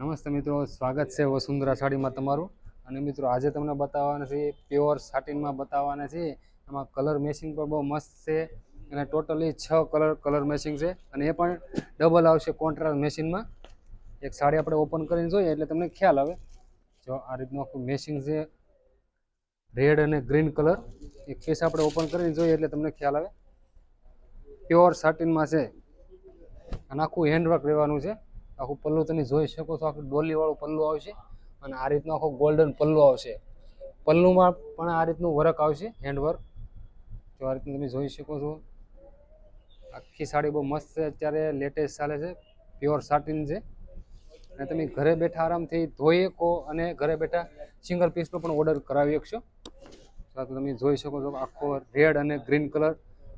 નમસ્તે મિત્રો, સ્વાગત છે વસુંધરા સાડીમાં તમારું. અને મિત્રો, આજે તમને બતાવવાના છે પ્યોર સાટિનમાં બતાવવાના છે. એમાં કલર મેચિંગ પણ બહુ મસ્ત છે. અને ટોટલી છ કલર કલર મેચિંગ છે. અને એ પણ ડબલ આવશે કોન્ટ્રાસ્ટ મેશિનમાં એક સાડી આપણે ઓપન કરીને જોઈએ, એટલે તમને ખ્યાલ આવે. જો આ રીતનું આખું મેચિંગ છે રેડ અને ગ્રીન કલર એક પીસ આપણે ઓપન કરીને જોઈએ, એટલે તમને ખ્યાલ આવે. પ્યોર સાટિનમાં છે. અને આખું હેન્ડવર્ક રહેવાનું છે. આખું પલ્લું તમે જોઈ શકો છો, આખું ડોલીવાળું પલ્લું આવશે અને આ રીતનું આખું ગોલ્ડન પલ્લું આવશે. પલ્લુમાં પણ આ રીતનું વર્ક આવશે હેન્ડવર્ક જો આ રીતનું તમે જોઈ શકો છો. આખી સાડી બહુ મસ્ત છે, અત્યારે લેટેસ્ટ ચાલે છે પ્યોર સાટિન છે. અને તમે ઘરે બેઠા આરામથી ધોઈ શકો અને ઘરે બેઠા સિંગલ પીસનો પણ ઓર્ડર કરાવી શકશો. તો તમે જોઈ શકો છો આખો રેડ અને ગ્રીન કલર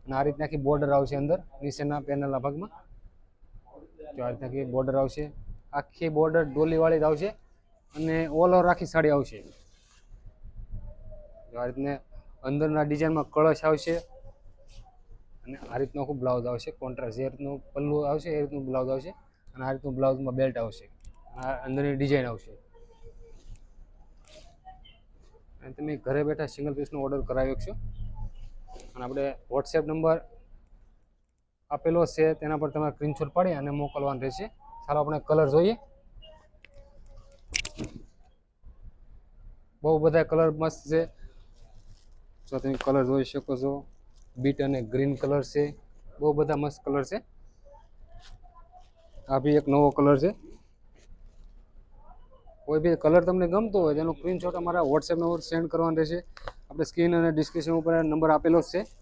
અને આ રીતના આખી બોર્ડર આવશે અંદર, નીચેના પેનલના ભાગમાં. જો આ રીતના બોર્ડર આવશે. આખી બોર્ડર ડોલીવાળી જ આવશે અને ઓલ ઓવર આખી સાડી આવશે. આ રીતને અંદરના ડિઝાઇનમાં કળશ આવશે અને આ રીતનું આખું બ્લાઉઝ આવશે. કોન્ટ્રાસ્ટ જે રીતનું પલ્લું આવશે એ રીતનું બ્લાઉઝ આવશે અને આ રીતનું બ્લાઉઝમાં બેલ્ટ આવશે. આ અંદરની ડિઝાઇન આવશે. અને તમે ઘરે બેઠા સિંગલ પીસનો ઓર્ડર કરાવી શકશો અને આપણે વોટ્સએપ નંબર આપેલો છે, તેના પર તમારે સ્ક્રીનશોટ પાડી અને મોકલવાનું રહેશે. ચાલો આપણે કલર જોઈએ. બહુ બધા કલર મસ્ત છે. જો તમે કલર જોઈ શકો છો. બીટ અને ગ્રીન કલર છે. બહુ બધા મસ્ત કલર છે. આ બી એક નવો કલર છે. કોઈ બી કલર તમને ગમતો હોય, તેનો સ્ક્રીનશોટ અમારા વોટ્સએપ નંબર સેન્ડ કરવાનો રહેશે. આપણે સ્ક્રીન અને ડિસ્ક્રિપ્શન ઉપર નંબર આપેલો છે.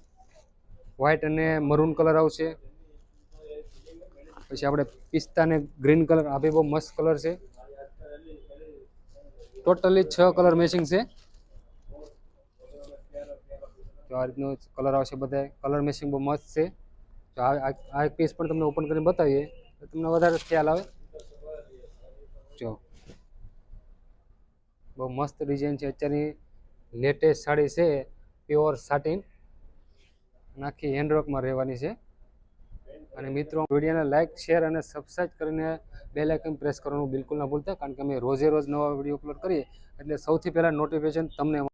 વ્હાઇટ અને મરૂન કલર આવશે. પછી આપણે પિસ્તા ને ગ્રીન કલર આ બી બહુ મસ્ત કલર છે. ટોટલી છ કલર મેચિંગ છે. તો આ રીતનો કલર આવશે બધા કલર મેચિંગ બહુ મસ્ત છે. આ- આ એક પીસ પણ તમને ઓપન કરીને બતાવીએ. તો તમને વધારે ખ્યાલ આવે. જો. બહુ મસ્ત ડિઝાઇન છે. અત્યારની લેટેસ્ટ સાડી છે પ્યોર સાટિન આખી હેન્ડરોકમાં રહેવાની છે. અને મિત્રો, વિડીયોને લાઇક શેર અને સબસ્ક્રાઈબ કરીને બે લાઇકન પ્રેસ કરવાનું બિલકુલ ના ભૂલતા, કારણ કે અમે રોજે રોજ નવા વીડિયો અપલોડ કરીએ. એટલે સૌથી પહેલાં નોટિફિકેશન તમને